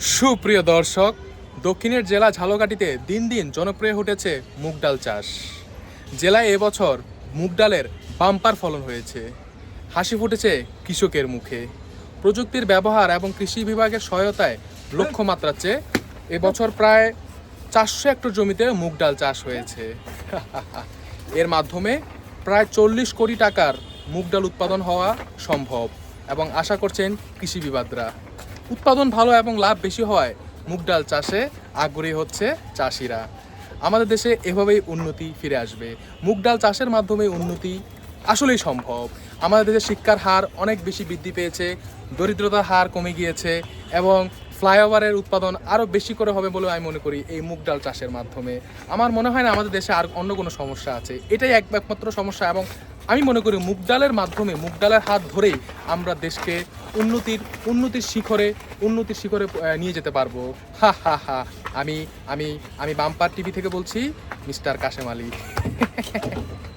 সুপ্রিয় দর্শক, দক্ষিণের জেলা ঝালকাঠিতে দিন দিন জনপ্রিয় উঠেছে মুগ ডাল চাষ। জেলায় এবছর মুগ ডালের বাম্পার ফলন হয়েছে। হাসি ফুটেছে কৃষকের মুখে। প্রযুক্তির ব্যবহার এবং কৃষি বিভাগের সহায়তায় লক্ষ্যমাত্রার চেয়ে এবছর প্রায় চারশো হেক্টর জমিতে মুগ ডাল চাষ হয়েছে। এর মাধ্যমে প্রায় চল্লিশ কোটি টাকার মুগ ডাল উৎপাদন হওয়া সম্ভব এবং আশা করছেন কৃষি বিবাদরা উৎপাদন ভালো এবং লাভ বেশি হওয়ায় মুগ ডাল চাষে আগ্রহী হচ্ছে চাষিরা। আমাদের দেশে এভাবেই উন্নতি ফিরে আসবে। মুগ ডাল চাষের মাধ্যমে উন্নতি আসলেই সম্ভব। আমাদের দেশে শিক্ষার হার অনেক বেশি বৃদ্ধি পেয়েছে, দরিদ্রতার হার কমে গিয়েছে এবং ফ্লাইওভারের উৎপাদন আরও বেশি করে হবে বলে আমি মনে করি এই মুগ ডাল চাষের মাধ্যমে। আমার মনে হয় না আমাদের দেশে আর অন্য কোনো সমস্যা আছে। এটাই এক একমাত্র সমস্যা এবং আমি মনে করি মুগ ডালের মাধ্যমে, মুগ ডালের হাত ধরেই আমরা দেশকে উন্নতির উন্নতির শিখরে উন্নতির শিখরে নিয়ে যেতে পারব। হা হা হা। আমি আমি আমি বাম্পার টিভি থেকে বলছি, মিস্টার কাশেম আলী।